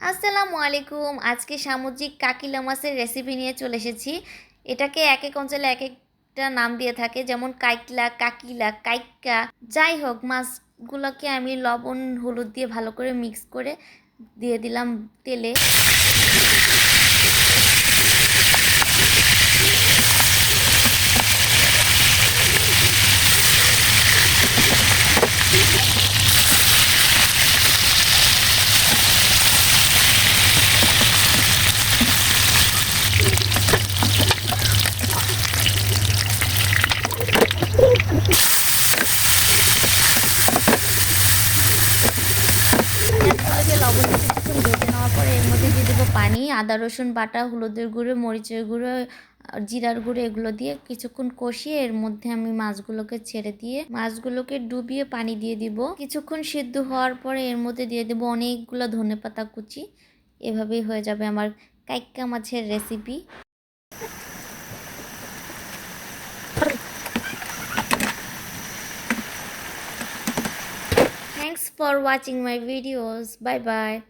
আসসালামু আলাইকুম। আজকে সামুদ্রিক কাকিলা মাছের রেসিপি নিয়ে চলে এসেছি। এটাকে এক এক অঞ্চলে এক একটা নাম দিয়ে থাকে, যেমন কাইকলা কাকিলা কাইকা যাই হোক, মাছগুলোকে আমি লবণ, হলুদ দিয়ে ভালো করে মিক্স করে দিয়ে দিলাম তেলে। এর মধ্যে দিয়ে দেবো পানি, আদা, রসুন বাটা, হলুদের গুঁড়ো, মরিচের গুঁড়ো জিরার গুঁড়ো এগুলো দিয়ে কিছুক্ষণ কষিয়ে এর মধ্যে আমি মাছগুলোকে ছেড়ে দিয়ে মাছগুলোকে ডুবিয়ে পানি দিয়ে দিব। কিছুক্ষণ সিদ্ধ হওয়ার পরে এর মধ্যে দিয়ে দেবো অনেকগুলো ধনেপাতা কুচি। এভাবেই হয়ে যাবে আমার কাইক্কা মাছের recipe for watching my videos. Bye bye.